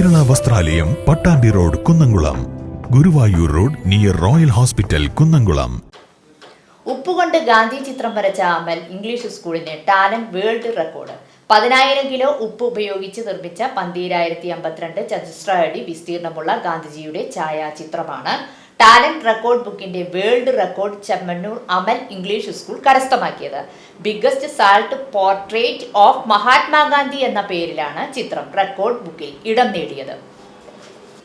വസ്ത്രാലയം Pattambi road Kunnamkulam. Guruvayur road near Royal Hospital Kunnamkulam. ഉപ്പുകൊണ്ട് Gandhi ചിത്രം വരച്ച Amal English സ്കൂളിന് talent world record. പതിനായിരം kilo ഉപ്പ് ഉപയോഗിച്ച് നിർമ്മിച്ച പന്തീരായിരത്തി അമ്പത്തിരണ്ട് ചതുശ്ര അടി വിസ്തീർണമുള്ള ഗാന്ധിജിയുടെ ഛായാചിത്രമാണ് ടാലന്റ് റെക്കോർഡ് ബുക്കിന്റെ world record Chemmannur Amal English school കരസ്ഥമാക്കിയത്. Biggest salt portrait of Mahatma Gandhi എന്ന പേരിലാണ് ചിത്രം റെക്കോർഡ് ബുക്കിൽ ഇടം നേടിയത്.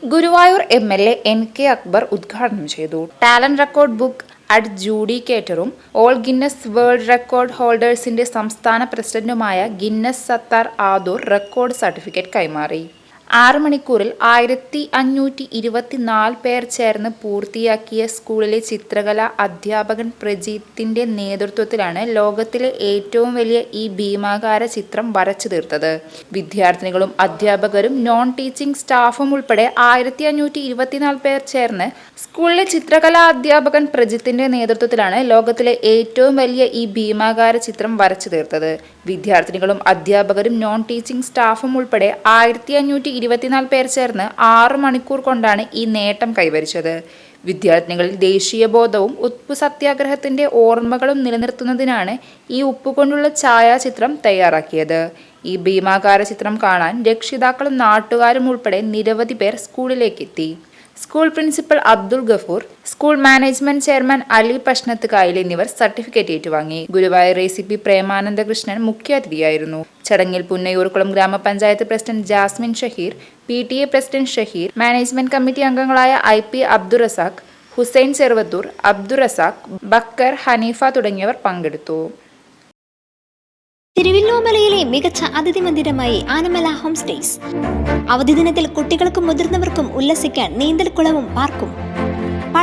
Guruvayur M L A N K Akbar ഉദ്ഘാടനം ചെയ്തു. ടാലന്റ് റെക്കോർഡ് ബുക്ക് അഡ്ജൂഡിക്കേറ്ററും ഓൾ ഗിന്നസ് വേൾഡ് റെക്കോർഡ് ഹോൾഡേഴ്സിന്റെ സംസ്ഥാന പ്രസിഡന്റുമായ Guinness Sathar Adoor record certificate കൈമാറി. ആറ് മണിക്കൂറിൽ ആയിരത്തി അഞ്ഞൂറ്റി ഇരുപത്തിനാല് പേർ ചേർന്ന് പൂർത്തിയാക്കിയ സ്കൂളിലെ ചിത്രകല അധ്യാപകൻ പ്രജീത്തിന്റെ നേതൃത്വത്തിലാണ് ലോകത്തിലെ ഏറ്റവും വലിയ ഈ ഭീമാകാര ചിത്രം വരച്ചു തീർത്തത്. വിദ്യാർത്ഥിനികളും അധ്യാപകരും നോൺ ടീച്ചിങ് സ്റ്റാഫും ഉൾപ്പെടെ ആയിരത്തി അഞ്ഞൂറ്റി ഇരുപത്തിനാല് പേർ ചേർന്ന് സ്കൂളിലെ ചിത്രകലാ അധ്യാപകൻ പ്രജിത്തിന്റെ നേതൃത്വത്തിലാണ് ലോകത്തിലെ ഏറ്റവും വലിയ ഈ ഭീമാകാര ചിത്രം വരച്ചു തീർത്തത്. വിദ്യാർത്ഥിനികളും അധ്യാപകരും നോൺ ടീച്ചിങ് സ്റ്റാഫും ഉൾപ്പെടെ ആയിരത്തി ഇരുപത്തിനാല് പേർ ചേർന്ന് ആറ് മണിക്കൂർ കൊണ്ടാണ് ഈ നേട്ടം കൈവരിച്ചത്. വിദ്യാർത്ഥിനികളിൽ ദേശീയബോധവും ഉപ്പ് സത്യാഗ്രഹത്തിന്റെ ഓർമ്മകളും നിലനിർത്തുന്നതിനാണ് ഈ ഉപ്പുകൊണ്ടുള്ള ഛായാചിത്രം തയ്യാറാക്കിയത്. ഈ ഭീമാകാര ചിത്രം കാണാൻ രക്ഷിതാക്കളും നാട്ടുകാരും ഉൾപ്പെടെ നിരവധി പേർ സ്കൂളിലേക്ക് എത്തി. School principal Abdul Gafoor school management chairman Ali Pashnath Kayal എന്നിവർ സർട്ടിഫിക്കറ്റ് ഏറ്റുവാങ്ങി. Guruvayur A C P Premanandakrishnan മുഖ്യാതിഥിയായിരുന്നു. ചടങ്ങിൽ പുന്നയൂർക്കുളം ഗ്രാമപഞ്ചായത്ത് president Jasmin Shaheer P T A president Shaheer management committee അംഗങ്ങളായ ഐ പി അബ്ദുറസാഖ് ഹുസൈൻ ചെറുവത്തൂർ അബ്ദുറസാഖ് ബക്കർ ഹനീഫ തുടങ്ങിയവർ പങ്കെടുത്തു. തിരുവല്ലോമലയിലെ മികച്ച അതിഥി മന്ദിരമായി ആനമല ഹോം സ്റ്റേസ്. അവധി ദിനത്തിൽ കുട്ടികൾക്കും മുതിർന്നവർക്കും ഉല്ലസിക്കാൻ നീന്തൽക്കുളവും പാർക്കും.